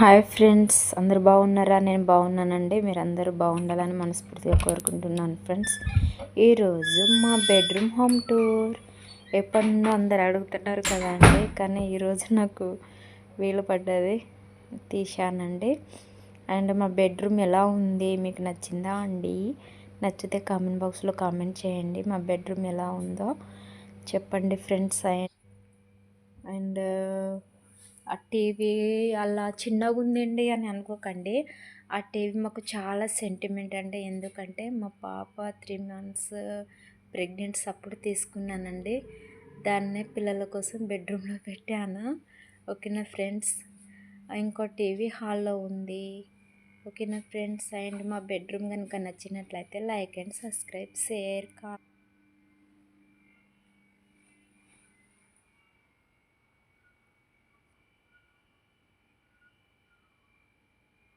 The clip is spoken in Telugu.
హాయ్ ఫ్రెండ్స్ అందరు బాగున్నారా? నేను బాగున్నానండి. మీరు అందరూ బాగుండాలని మనస్ఫూర్తిగా కోరుకుంటున్నాను ఫ్రెండ్స్. ఈరోజు మా బెడ్రూమ్ హోమ్ టూర్. ఎప్పటి నుండో అందరు అడుగుతున్నారు కదా అండి కానీ ఈరోజు నాకు వీలు పడ్డది తీశానండి. అండ్ మా బెడ్రూమ్ ఎలా ఉంది మీకు నచ్చిందా అండి? నచ్చితే కామెంట్ బాక్స్లో కామెంట్ చేయండి మా బెడ్రూమ్ ఎలా ఉందో చెప్పండి ఫ్రెండ్స్. అండ్ ఆ టీవీ అలా చిన్నగా ఉందండి అని అనుకోకండి. ఆ టీవీ మాకు చాలా సెంటిమెంట్ అండి. ఎందుకంటే మా పాప త్రీ మంత్స్ ప్రెగ్నెంట్స్ అప్పుడు తీసుకున్నానండి. దాన్నే పిల్లల కోసం బెడ్రూమ్లో పెట్టాను. ఓకేనా ఫ్రెండ్స్ ఇంకో టీవీ హాల్లో ఉంది. ఓకేనా ఫ్రెండ్స్ అండ్ మా బెడ్రూమ్ కనుక నచ్చినట్లయితే లైక్ అండ్ సబ్స్క్రైబ్ షేర్ కా